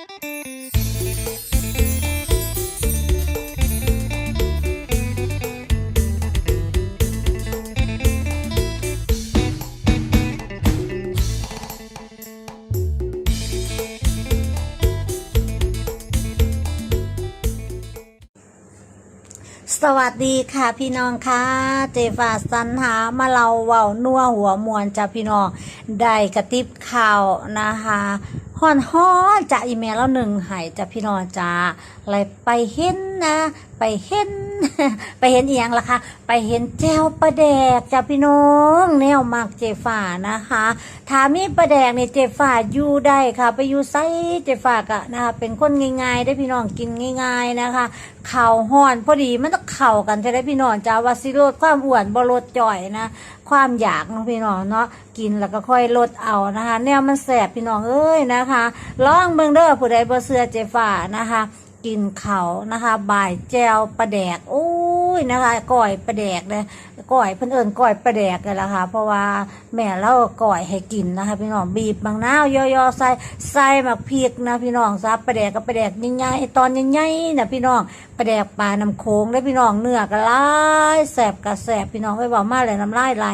สวัสดีค่ะพี่น้องค่ะเจฟ้าสันหามาเราเว้านัวหัวมวนจ้ะพี่น้องได้กระติบข่าวนะคะ ฮอนฮอนจะอีเมลแล้วหนึ่งหายจะพี่นอนจ้าอะไรไปเห็นนะ ไปเห็น ไปเห็นเอียงล่ะคะ ไปเห็นแจวประแดกจ้ะพี่น้อง แนวมากเจฟ้านะคะถามีประแดกเนี่ยเจฟ้าอยู่ได้ค่ะ ไปอยู่ไซเจฟ้ากะนะคะเป็นคนง่ายๆได้พี่น้องกินง่าย ๆนะคะเข่าวห่อนพอดีมันต้องเข่ากันจะได้พี่น้องจ้าวาสิลดความอ้วนบ่ลดจ่อยนะความอยากเนาะพี่น้องเนาะกินแล้วก็ค่อยลดเอานะคะ แนวมันแสบพี่น้องเอ้ยนะคะลองเบิ่งเด้อผู้ใดบ่เชื่อเจฟ้านะคะ กินเขานะคะบ่ายแจวปลาแดกโอ้ยนะคะก่อยปลาแดกเลยก่อยเพิ่นเอิญก่อยปลาแดกกันละค่ะ เพราะว่าแม่เราก่อยให้กินนะคะพี่น้องบีบบางนาวย่อๆใส่ใส่หมักพริกนะพี่น้องซับปลาแดกกับปลาแดกใหญ่ๆตอนใหญ่ๆนะพี่น้องปลาแดกปลาน้ำโขงได้อพี่น้องเนื้อก็หลายแสบก็แสบพี่น้องไว้บอกมาเลยน้ำลายไหล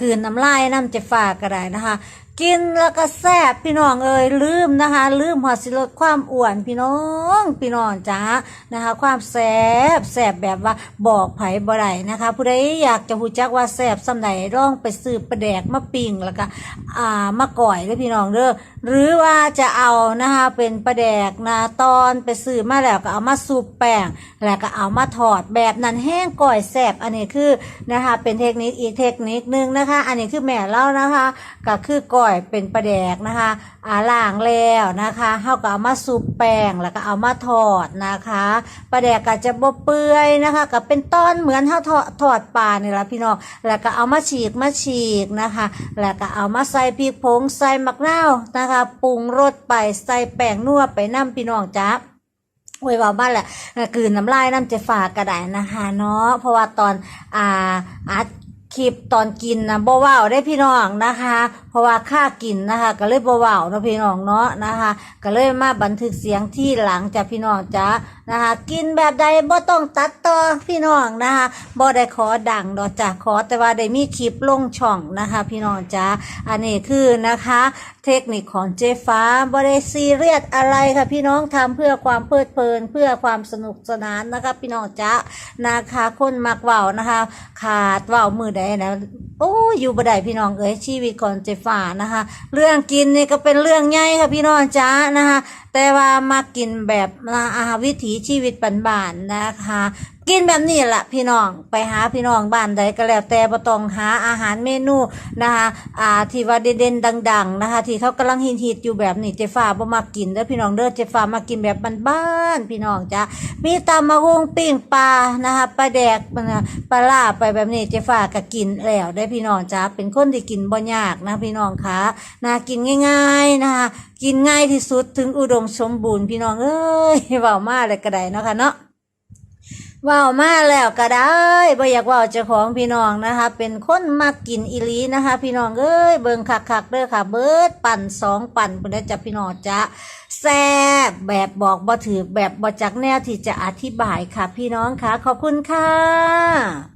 คืนน้ำลายน้ำจะฝากก็ได้นะคะ กินแล้วก็แซ่บพี่น้องเอ่ยลืมนะคะ ลืมหอดสิลดความอ้วนพี่น้องพี่น้องจ้านะคะ ความแซ่บแซ่บแบบว่าบอกไผ่บ่ได้นะคะ ผู้ใดอยากจะหูจักว่าแซ่บสำใดร่องไปซื้อประแดกมาปิ้งแล้วก็อ่ามาก่อยเด้อพี่น้องเด้อหรือว่าจะเอานะคะเป็นประแดกนะตอนไปซื้อมาแล้วก็เอามาสูบแป้งแล้วก็เอามาถอดแบบนั้นแห้งก่อยแซ่บอันนี้คือนะคะเป็นเทคนิคอีกเทคนิคนึงนะคะอันนี้คือแม่เล่านะคะ ก็คือก่อยเป็นปลาแดกนะคะอ่าล่างแล้วนะคะเฮาก็เอามาซุปแป้งแล้วก็เอามาทอดนะคะปลาแดกก็จะบ่เปื่อยนะคะก็เป็นต้อนเหมือนเฮาทอดทอดปลานี่ละพี่น้องแล้วก็เอามาฉีกมาฉีกนะคะ แล้วก็เอามาใส่พริกผงใส่มะนาวนะคะปรุงรสไปใส่แป้งนัวไปน้ำพี่น้องจ้าโอ้ยว่าบ้านแหละกืนน้ำลายน้ำเจะฝากกระไดนะคะเนาะเพราะว่าตอนอ่าอัด คลิปตอนกินนะบ่เว้าได้พี่น้องนะคะ ราะว่าค่ากินนะคะ ก็เลยบ่เว้าเนาะพี่น้องเนาะนะคะ ก็เลยมาบันทึกเสียงที่หลังจากพี่น้องจ้านะคะ กินแบบใดบ่ต้องตัดต่อพี่น้องนะคะบ่ได้ขอดังดอกจ้ะขอแต่ว่าได้มีคลิปลงช่องนะคะ พี่น้องจ้าอันนี้คือนะคะ เทคนิคของเจฟ้าบ่ได้ซีเรียสอะไรค่ะพี่น้องทำเพื่อความเพลิดเพลินเพื่อความสนุกสนานนะคะ พี่น้องจ้านะคะคนมักเว้านะคะ ขาดเว้ามือใดนะ โอ้ยอยู่บ่ได้พี่น้องเอ้ยชีวิตขอนเจฟ้านะคะ เรื่องกินนี่ก็เป็นเรื่องใหญ่ค่ะพี่น้องจ้านะคะ แต่ว่ามากินแบบอาหารวิถีชีวิตบ้านๆนะคะ กินแบบนี้แหละพี่น้องไปหาพี่น้องบ้านใดก็แล้วแต่บ่ต้องหาอาหารเมนูนะคะอ่าที่ว่าเด่นๆดัง ๆ นะคะ ที่เขากำลังฮิตๆอยู่แบบนี้เจฟ้าบ่มากินเด้อพี่น้องเด้อเจฟ้ามากินแบบบ้านๆพี่น้องจ้ามีตำมะฮุงปิ้งปลานะคะปลาแดกปลาล่าไปแบบนี้เจฟ้าก็กินแล้วได้พี่น้องจ้าเป็นคนที่กินบ่ยากนะพี่น้องคะนะกินง่าย ๆนะคะกินง่ายที่สุดถึงอุดมสมบูรณ์พี่น้องเอ้ยเว้ามาเลยก็ได้เนาะค่ะเนาะเว้าวมาแล้วก็ได้บ่อยากว่าเจ้าของพี่น้องนะคะ เป็นคนมากินอีหลีนะคะ พี่น้องเอ้ยเบิ่งคักๆเด้อค่ะ เบิดปั่นสองปั่นเพิ่นได้จับพี่น้องจ้ะแซ่บแบบบอกบ่ถือแบบบ่จักแนวที่จะอธิบายค่ะ พี่น้องค่ะ ขอบคุณค่ะ